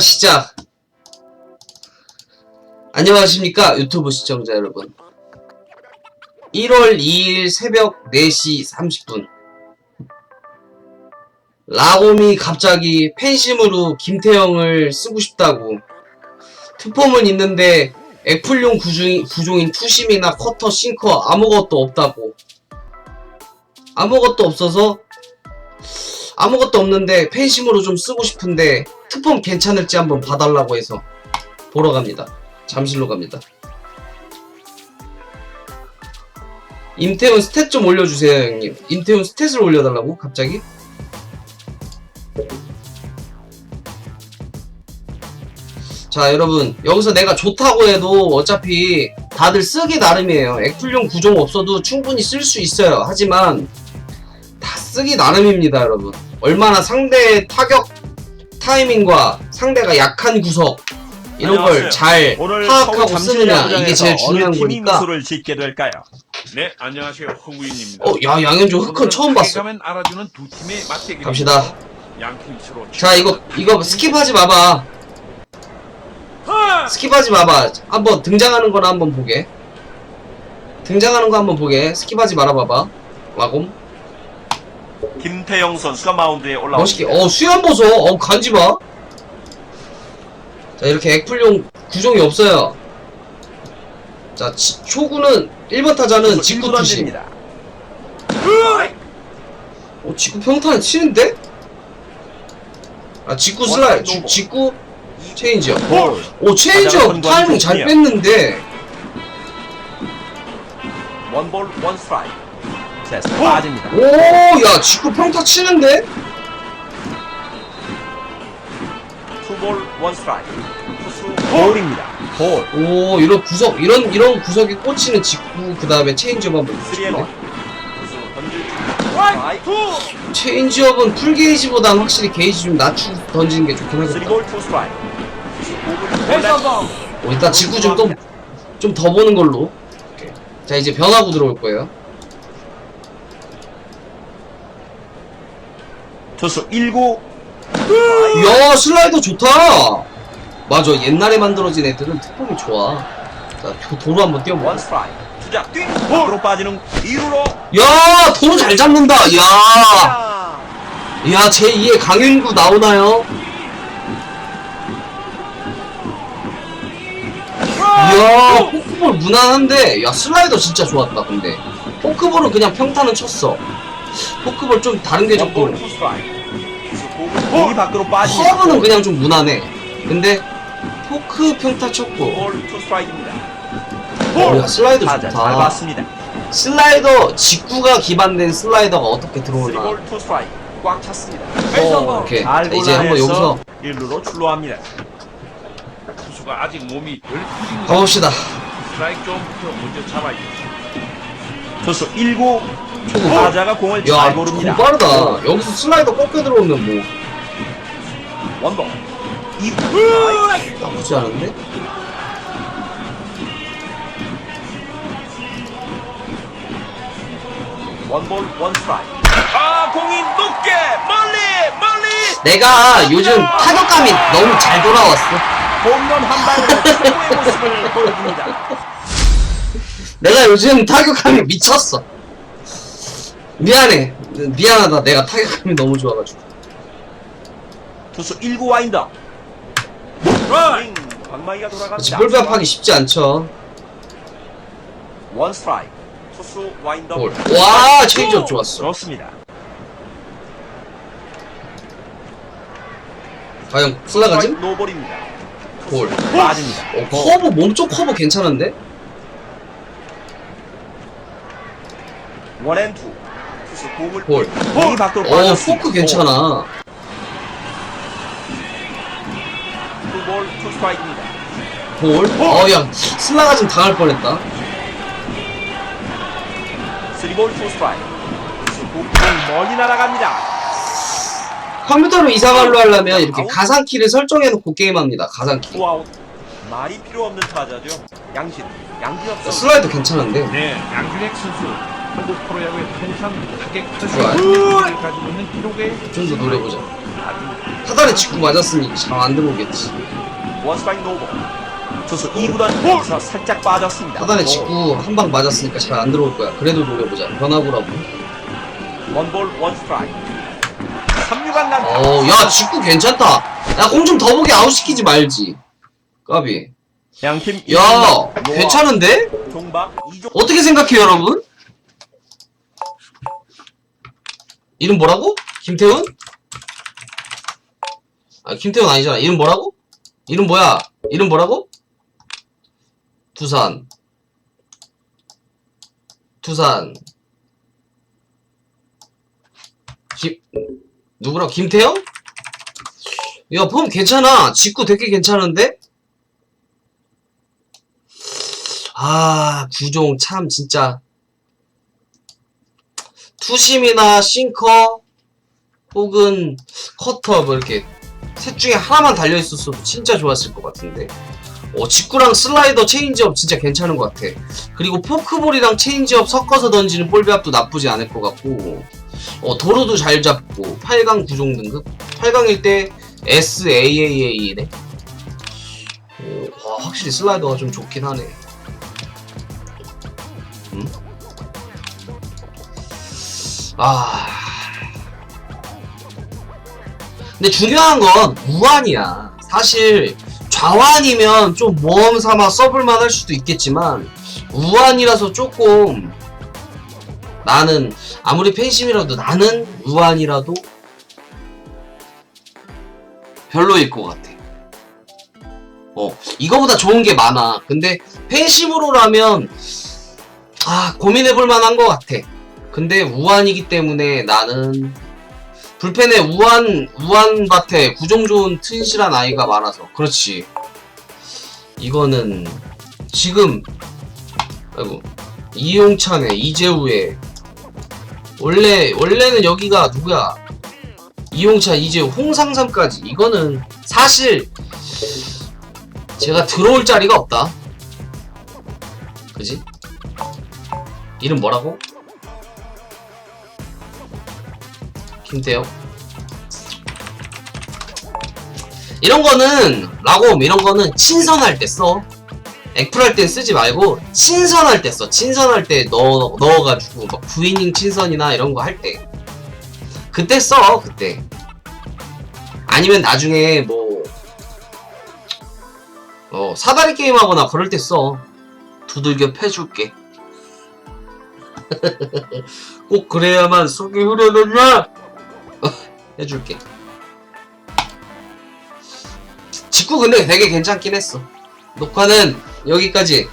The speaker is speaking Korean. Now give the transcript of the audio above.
시작. 안녕하십니까 유튜브 시청자 여러분. 1월 2일 새벽 4시 30분. 라곰이 갑자기 팬심으로 김태형을 쓰고 싶다고. 투폼은 있는데 애플용 구종, 구종인 투심이나 커터, 싱커 아무것도 없다고. 아무것도 없어서 아무것도 없는데 팬심으로 좀 쓰고 싶은데 투폼 괜찮을지 한번 봐달라고 해서 보러 갑니다. 잠실로 갑니다. 임태훈 스탯 좀 올려주세요 형님. 임태훈 스탯을 올려달라고 갑자기? 자 여러분 여기서 내가 좋다고 해도 어차피 다들 쓰기 나름이에요. 액풀용 구종 없어도 충분히 쓸 수 있어요. 하지만 다 쓰기 나름입니다 여러분. 얼마나 상대의 타격 타이밍과 상대가 약한 구석 이런 걸 안녕하세요. 잘 오늘 파악하고 서울 쓰느냐 잠실 이게 제일 야구장에서 중요한 어느 팀이 거니까 짓게 될까요? 네, 안녕하세요. 허구인입니다. 어 야 양현종 흑헌 처음 봤어 가면 알아주는 두 팀의 맞대결. 갑시다. 양팀 서로. 자 이거 이거 스킵하지 마봐 스킵하지 마봐 한번 등장하는 거나 한번 보게 등장하는 거 한번 보게 스킵하지 말아봐봐 와곰 김태형 선수가 마운드에 올라옵니다. 멋있게 어 수염 보소 어 간지 봐자 이렇게 액풀용 구종이 없어요 자 지- 초구는 1번 타자는 직구 투심 던집니다. 어 직구 평탄 치는데? 아 직구 슬라이 지- 직구 체인지업 볼. 오 체인지업 가장 타이밍 잘. 뺐는데 원볼 원 스트라이크. 제스 빠집니다. 오야 직구 평타 치는데? 투볼 원 스트라이크. 투수 볼입니다. 볼. 오 이런 구석 이런 이런 구석에 꽂히는 직구 그 다음에 체인지업 한번 쓰리앤 보여줄까? 투수 던질 줄. 스트라이크. 체인지업은 풀 게이지보다는 확실히 게이지 좀 낮추고 던지는 게 좋긴 하겠다 쓰리볼 투 스트라이크. 투수 공을 어, 이따 직구 좀또좀더 보는 걸로 자 이제 변화구 들어올 거예요 투수 1구. 이야 슬라이더 좋다 맞아 옛날에 만들어진 애들은 특품이 좋아 자 도- 도로 한번 원 뛰어보자. 투자 뛴. 밖으로 빠지는 2루로. 야 도로 잘 잡는다 야 아. 야, 제2의 강윤구 나오나요? 이야, 포크볼 무난한데, 야, 슬라이더 진짜 좋았다, 근데. 포크볼은 그냥 평타는 쳤어. 포크볼 좀 다른 게 원볼 투 공을 공 이 밖으로 빠집니다. 커브는 그냥 좀 무난해. 근데, 포크 평타 쳤고, 볼투 스트라이크입니다. 어, 야, 슬라이더 타자 잘 좋다. 봤습니다. 슬라이더, 직구가 기반된 슬라이더가 어떻게 들어오나. 쓰리볼 투 스트라이크 꽉 찼습니다. 어. 자, 잘 이제 한번 여기서 1루로 출루합니다. 투수가 아직 몸이 덜 풀린 거. 가봅시다. 스트라이크 좀부터 먼저 잡아야죠. 투수 1구 초구. 타자가 공을 야, 잘 고릅니다. 좀 빠르다. 여기서 슬라이더 꺾여 들어오면 뭐, 원볼 2구 나쁘지 않은데? 원볼 원 스트라이크. 아 공이 높게 멀리 멀리 내가 요즘 타격감이 너무 잘 돌아왔어. 홈런 한 방으로 최고의 모습을 보여줍니다. 내가 요즘 타격감이 미쳤어. 미안해. 미안하다. 내가 타격감이 너무 좋아가지고. 투수 1구 와인더. 윙 방망이가 돌아갑니다. 볼배합하기 쉽지 않죠. 원 스트라이크. 투수 와인더. 볼. 와, 체인지업 좋았어. 좋습니다. 과연 슬라가지? 노볼입니다. 볼. 빠집니다. 어, 커브, 몸쪽 커브 괜찮은데? 원앤투 투수 공을 볼. 공이 밖으로 어, 빠졌습니다. 포크 괜찮아. 볼 투 스트라이크입니다. 볼. 어, 야, 슬라가즘 당할 뻔했다. 쓰리볼 투 스트라이크. 투수 공 멀리 날아갑니다. 컴퓨터로 이상할로 하려면 이렇게 가상키를 설정해놓고 게임합니다. 가상키. 투아웃. 말이 필요 없는 타자죠. 양신 양기엽 선수. 슬라이더 괜찮은데? 네, 양준혁 선수. 한국 프로야구의 통산 타격 좋아요. 투수를 가지고 있는 기록에 좀더 노려보자. 하단에 직구 맞았으니 잘 안 들어오겠지. 원스트라이크 노볼. 투수 2구던 여기서 살짝 빠졌습니다. 하단에 볼. 직구 한 방 맞았으니까 잘 안 들어올 거야. 그래도 노려보자. 변화구라고. 원볼 원스트라이크. 3루간 난타. 어, 야, 직구 괜찮다. 야, 공 좀 더 보게 아웃시키지 말지. 까비. 양팀 야, 괜찮은데? 종박 2종 어떻게 생각해요, 여러분? 이름 뭐라고? 김태훈? 아, 김태훈 아니잖아. 이름 뭐라고? 이름 뭐야? 이름 뭐라고? 두산. 두산. 김, 누구라고? 김태형? 야, 폼 괜찮아. 직구 되게 괜찮은데? 아, 구종 참 진짜 투심이나 싱커 혹은 커터 뭐 이렇게 셋 중에 하나만 달려 있었어도 진짜 좋았을 것 같은데. 어, 직구랑 슬라이더 체인지업 진짜 괜찮은 것 같아. 그리고 포크볼이랑 체인지업 섞어서 던지는 볼배합도 나쁘지 않을 것 같고. 어, 도로도 잘 잡고 8강 구종 등급 8강일 때 SAAA네. 오, 와, 확실히 슬라이더가 좀 좋긴 하네. 음? 아. 근데 중요한 건 우완이야. 사실 좌완이면 좀 모험 삼아 써볼만 할 수도 있겠지만 우완이라서 조금 나는 아무리 팬심이라도 나는 우완이라도 별로일 것 같아. 어, 이거보다 좋은 게 많아. 근데 팬심으로라면 아 고민해볼 만한 것 같아. 근데 우한이기 때문에 나는 불펜에 우한 우한 밭에 구종 좋은 튼실한 아이가 많아서 그렇지. 이거는 지금 아이고 이용찬의 이재우의 원래 원래는 여기가 누구야? 이용찬 이재우 홍상삼까지 이거는 사실 제가 들어올 자리가 없다. 그지? 이름 뭐라고? 김태형 이런 거는 라곰 이런 거는 친선할 때 써. 액플 할땐 쓰지 말고 친선할 때 써. 친선할 때 넣어 넣어가지고 막 9이닝 친선이나 이런 거 할 때. 그때 써 그때. 아니면 나중에 뭐 어, 사다리 게임 하거나 그럴 때 써. 두들겨 패줄게. 꼭 그래야만 속이 후련하냐? 해줄게. 직구 근데 되게 괜찮긴 했어. 녹화는 여기까지.